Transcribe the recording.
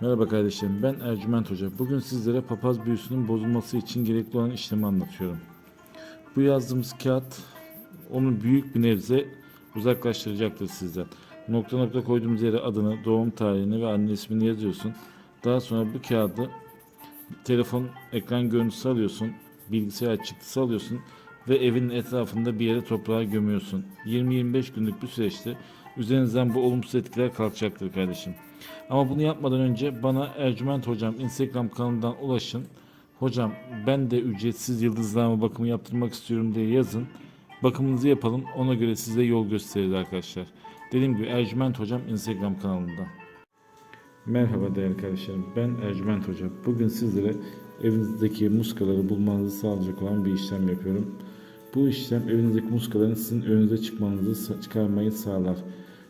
Merhaba kardeşlerim ben Ercüment Hoca. Bugün sizlere papaz büyüsünün bozulması için gerekli olan işlemi anlatıyorum. Bu yazdığımız kağıt onu büyük bir nebze uzaklaştıracaktır sizden. Nokta nokta koyduğumuz yere adını, doğum tarihini ve anne ismini yazıyorsun. Daha sonra bu kağıdı telefon ekran görüntüsü alıyorsun, bilgisayar çıktısı alıyorsun ve evin etrafında bir yere toprağa gömüyorsun. 20-25 günlük bir süreçte üzerinizden bu olumsuz etkiler kalkacaktır kardeşim. Ama bunu yapmadan önce bana Ercüment Hocam Instagram kanalından ulaşın. Hocam ben de ücretsiz yıldızlama bakımı yaptırmak istiyorum diye yazın. Bakımınızı yapalım. Ona göre size yol gösteririz arkadaşlar. Dediğim gibi Ercüment Hocam Instagram kanalında. Merhaba değerli kardeşlerim. Ben Ercüment Hoca. Bugün sizlere evinizdeki muskaları bulmanızı sağlayacak olan bir işlem yapıyorum. Bu işlem evinizdeki muskaların sizin önünüze çıkmanızı çıkarmayı sağlar.